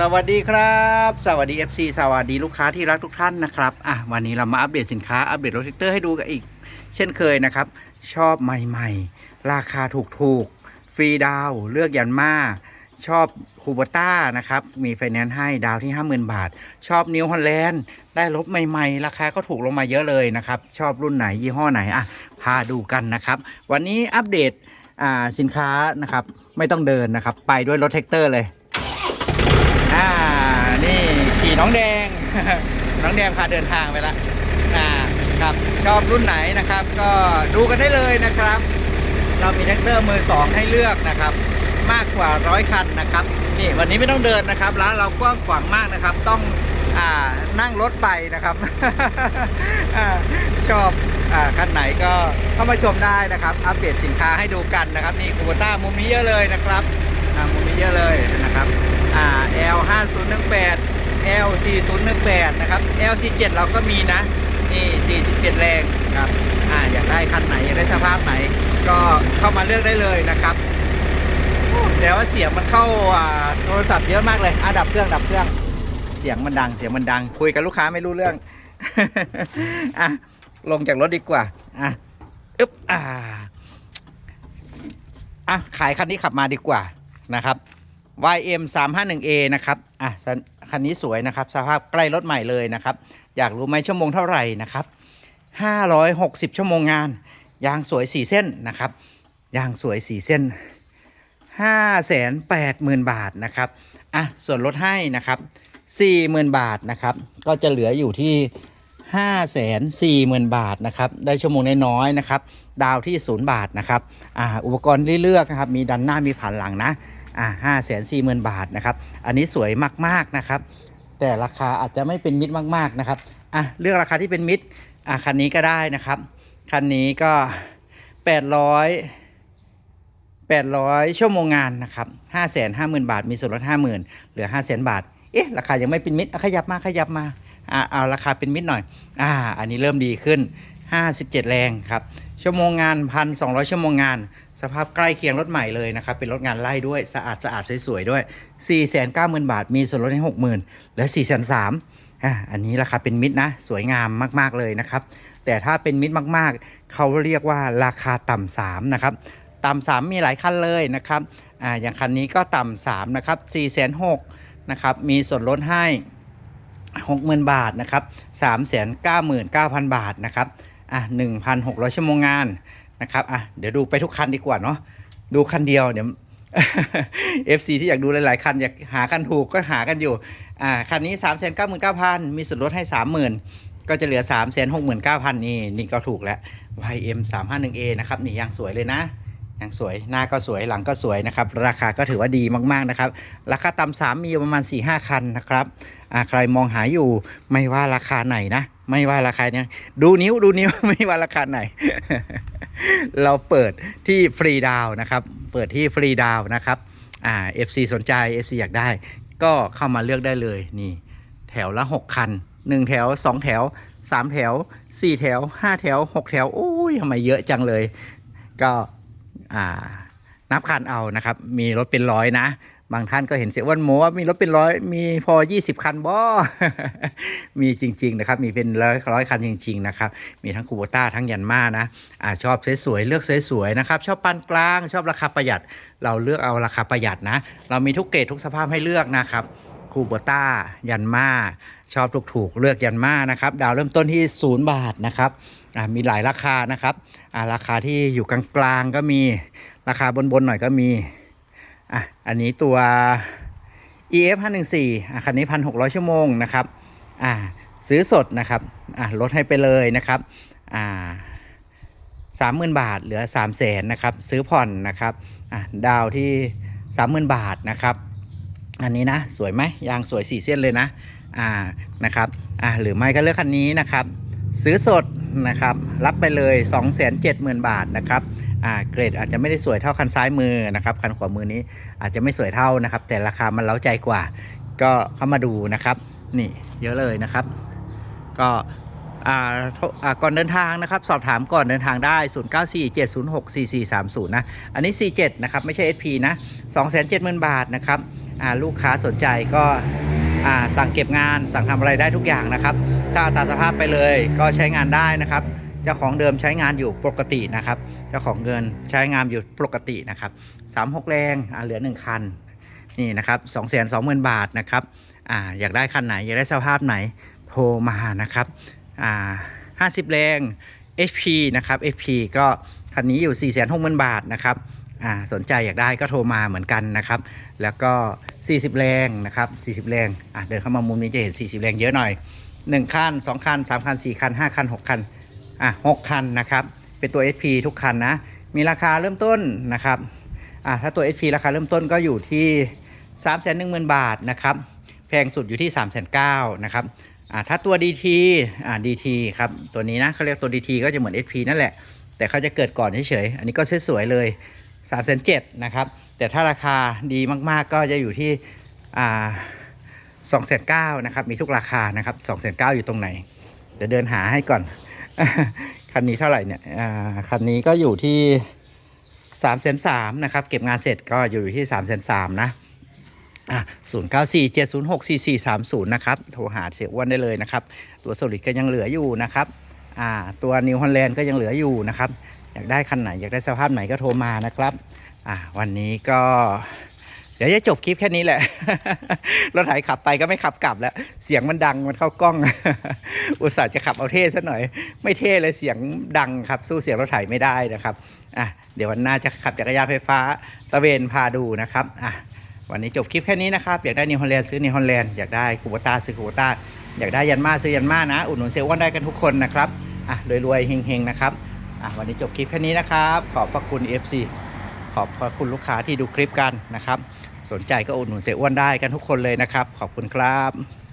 สวัสดีครับ สวัสดี FC สวัสดีลูกค้าที่รักทุกท่านนะครับอะวันนี้เรามาอัปเดตสินค้าอัปเดตรถแท็กเตอร์ให้ดูกันอีก เช่นเคยนะครับ ชอบใหม่ๆ ราคาถูกๆ ฟรีดาวเลือกยันมาชอบคูบต้านะครับ มีไฟแนนซ์ให้ดาวที่ 50,000 บาท ชอบนิวฮอลแลนด์ได้รถใหม่ๆ ราคาก็ถูกลงมาเยอะเลยนะครับ ชอบรุ่นไหนยี่ห้อไหนอะพาดูกันนะครับ วันนี้อัปเดตอ่าสินค้านะครับไม่ต้องเดินนะครับ ไปด้วยรถแท็กเตอร์เลย น้องแดง น้องแดงพาเดินทางไปละอ่าครับชอบรุ่นไหนนะครับ ก็ดูกันได้เลยนะครับ เรามีแท็กเตอร์มือสองให้เลือกนะครับ มากกว่าร้อยคันนะครับนี่วันนี้ไม่ต้องเดินนะครับร้านเรากว้างขวางมากนะครับ ต้องอ่านั่งรถไปนะครับอชอบอ่าคันไหนก็เข้ามาชมได้นะครับ อัปเดตสินค้าให้ดูกันนะครับนี่คูโบต้ามุมนี้เยอะเลยนะครับมุมนี้เยอะเลยนะครับอ่า L 5 0 1 8 L 4 0 1 8นะครับ L 4 7เราก็มีนะ นี่47 แรงครับอ่าอยากได้คันไหน อยากได้สภาพไหน ก็เข้ามาเลือกได้เลยนะครับ แต่ว่าเสียงมันเข้าโทรศัพท์เยอะมากเลยอะดับเครื่องดับเครื่อง เสียงมันดัง เสียงมันดัง คุยกับลูกค้าไม่รู้เรื่องอะลงจากรถดีกว่าอะอึ๊บอ่าอะขายคันนี้ขับมาดีกว่านะครับ YM 3 5 1 A นะครับอะคันนี้สวยนะครับ สภาพใกล้รถใหม่เลยนะครับ อยากรู้ไหมชั่วโมงเท่าไหร่นะครับ 560 ชั่วโมงงาน ยางสวย 4 เส้นนะครับ ยางสวย 4 เส้น 580,000 บาทนะครับอะส่วนลดให้นะครับ40,000 บาทนะครับ ก็จะเหลืออยู่ที่540,000 บาทนะครับ ได้ชั่วโมงน้อยๆนะครับ ดาวที่ 0 บาทนะครับ อ่า อุปกรณ์ที่เลือกนะครับ มีดันหน้ามีผ่านหลังนะ อ่าห้าแสนสี่หมื่นบาทนะครับ อันนี้สวยมากๆนะครับ แต่ราคาอาจจะไม่เป็นมิตรมากๆนะครับอะเลือกราคาที่เป็นมิตรอะคันนี้ก็ได้นะครับ คันนี้ก็800 800ชั่วโมงงานนะครับ550,000บาท มีส่วนลด50,000เหลือ500,000บาท เอ๊ะ ราคายังไม่เป็นมิตรขยับมาขยับมาอ่าเอาราคาเป็นมิตรหน่อย อ่า อันนี้เริ่มดีขึ้น 57 แรงครับ ชั่วโมงงาน 1,200 ชั่วโมงงาน สภาพใกล้เคียงรถใหม่เลยนะครับ เป็นรถงานไล่ด้วยสะอาดสะอาดสวยๆด้วย 490,000 บาท มีส่วนลดให้ 60,000เหลือ4,300อ่าอันนี้ราคาเป็นมิตรนะ สวยงามมากๆเลยนะครับ แต่ถ้าเป็นมิตรมากๆ เขาเรียกว่าราคาต่ำสามนะครับ ต่ำสามมีหลายคันเลยนะครับอ่าอย่างคันนี้ก็ต่ำสามนะครับ4 6 0 0 0นะครับมีส่วนลดให้ 60,000 บาทนะครับ399,000 บาทนะครับอะ1,600 ชั่วโมงงาน นะครับอะเดี๋ยวดูไปทุกคันดีกว่าเนาะดูคันเดียวเดี๋ยว FC ที่อยากดูหลายๆคันอยากหากันถูกก็หากันอยู่อ่าคันนี้ 399,900 มีส่วนลดให้ 30,000 ก็จะเหลือ 369,000 นี่นี่ก็ถูกแล้ว YM 351A นะครับ นี่ยังสวยเลยนะยังสวยหน้าก็สวยหลังก็สวยนะครับ ราคาก็ถือว่าดีมากๆนะครับ ราคาต่ำสามมีประมาณ 4-5คันนะครับอ่าใครมองหาอยู่ไม่ว่าราคาไหนนะ ไม่ว่าราคาเนี้ยดูนิ้วดูนิ้วไม่ว่าราคาไหน เราเปิดที่ฟรีดาวนะครับ เปิดที่ฟรีดาวน์นะครับอ่า FC สนใจ FC อยากได้ ก็เข้ามาเลือกได้เลยนี่ แถวละ 6 คัน 1 แถว 2 แถว 3 แถว 4 แถว 5 แถว 6 แถว โอ้ยทำไมเยอะจังเลย ก็อ่านับคันเอานะครับ มีรถเป็นร้อยนะ บางท่านก็เห็นเสียอ้วันโมว่ามีรถเป็นร้อยมีพอ 20 คันบ่ มีจริง ๆ นะครับ มีเป็นร้อยร้อยคันจริง ๆ นะครับ มีทั้งคูโบต้าทั้งยันมานะอ่าชอบสวยๆเลือกสวยๆนะครับ ชอบปานกลาง ชอบราคาประหยัด เราเลือกเอาราคาประหยัดนะ เรามีทุกเกรดทุกสภาพให้เลือกนะครับคูโบต้ายันมาชอบถูกๆเลือกยันมานะครับ ดาวเริ่มต้นที่ 0 บาทนะครับมีหลายราคานะครับราคาที่อยู่กลางๆก็มีราคาบนๆหน่อยก็มี อะอันนี้ตัว EF 514อะคันนี้ 1,600 ชั่วโมงนะครับอ่าซื้อสดนะครับอ่าลดให้ไปเลยนะครับอ่าสามหมื่นบาทเหลือสามแสนนะครับซื้อผ่อนนะครับอะดาวที่สามหมื่นบาทนะครับ อันนี้นะสวยไหมยางสวยสี่เส้นเลยนะอ่านะครับอ่าหรือไม่ก็เลือกคันนี้นะครับ ซื้อสดนะครับรับไปเลย 2 7 0 0 0 0 บาทนะครับอ่าเกรดอาจจะไม่ได้สวยเท่าคันซ้ายมือนะครับคันขวามือนี้อาจจะไม่สวยเท่านะครับ แต่ราคามันเล้าใจกว่า ก็เข้ามาดูนะครับนี่เยอะเลยนะครับ ก็อ่าก่อนเดินทางนะครับ สอบถามก่อนเดินทางได้ 0947064430 นะ อันนี้ 47 นะครับ ไม่ใช่ SP นะ 270,000 บาทนะครับอ่าลูกค้าสนใจก็อ่าสั่งเก็บงานสั่งทำอะไรได้ทุกอย่างนะครับ ถ้าตาสภาพไปเลย ก็ใช้งานได้นะครับเจ้าของเดิมใช้งานอยู่ปกตินะครับเจ้าของเงินใช้งานอยู่ปกตินะครับ36แรงอ่าเหลือ 1 คันนี่นะครับ2 2 0 0 0 0 บาทนะครับอ่าอยากได้คันไหน อยากได้สภาพไหนโทรมานะครับอ่า50 แรง HP นะครับ HP ก็คันนี้อยู่ 4 6 0 0 0 0 บาทนะครับอ่าสนใจอยากได้ก็โทรมาเหมือนกันนะครับ แล้วก็ 40 แรงนะครับ 40 แรงอะเดินเข้ามามุมนี้จะเห็น 40 แรงเยอะหน่อย 1คัน2คัน3คัน4คัน5คัน6คันอะ6คันนะครับ เป็นตัว SP ทุกคันนะ มีราคาเริ่มต้นนะครับอะถ้าตัว SP ราคาเริ่มต้นก็อยู่ที่ 3 1 0 0 0 0 บาทนะครับ แพงสุดอยู่ที่ 3 9 0 0 0นะครับอะถ้าตัว DT อ่า DT ครับ ตัวนี้นะเขาเรียกตัว DT ก็จะเหมือน SP นั่นแหละ แต่เขาจะเกิดก่อนเฉยๆ อันนี้ก็สวยๆเลย3 7 0 0 0นะครับ แต่ถ้าราคาดีมากๆก็จะอยู่ที่อ่า 2 9 0 0 0นนะครับ มีทุกราคานะครับ2 9 0 0 0อยู่ตรงไหน เดี๋ยวเดินหาให้ก่อน คันนี้เท่าไหร่เนี่ยอ่าคันนี้ก็อยู่ที่3ามแสนสามนะครับ เก็บงานเสร็จก็อยู่ที่3ามแสนสามนะอะศูนย์เก้าสี่เจ็ดศูนย์หกสี่สี่สามศูนย์นะครับ โทรหาเสียอ้วนได้เลยนะครับ ตัวโซลิดก็ยังเหลืออยู่นะครับอ่าตัวนิวฮอลแลนด์ก็ยังเหลืออยู่นะครับ อยากได้คันไหน อยากได้สภาพไหนก็โทรมานะครับอ่าวันนี้ก็ เดี๋ยวจะจบคลิปแค่นี้แหละ รถไถขับไปก็ไม่ขับกลับแล้ว เสียงมันดังมันเข้ากล้อง อุตส่าห์จะขับเอาเท่ซะหน่อย ไม่เท่เลยเสียงดังครับ สู้เสียงรถไถไม่ได้นะครับ อะ เดี๋ยววันหน้าจะขับจักรยานไฟฟ้าตะเวนพาดูนะครับ อะ วันนี้จบคลิปแค่นี้นะครับ อยากได้นิวฮอลแลนด์ซื้อนิวฮอลแลนด์ อยากได้คูโบต้าซื้อคูโบต้า อยากได้ยันมาซื้อยันมานะ อุดหนุนเซลล์อ้วนได้กันทุกคนนะครับ อะ รวยๆ เฮงๆ นะครับ อะ วันนี้จบคลิปแค่นี้นะครับ ขอบพระคุณ FC ขอบพระคุณลูกค้าที่ดูคลิปกันนะครับ สนใจก็อุดหนุนเสียอ้วนได้กันทุกคนเลยนะครับ ขอบคุณครับ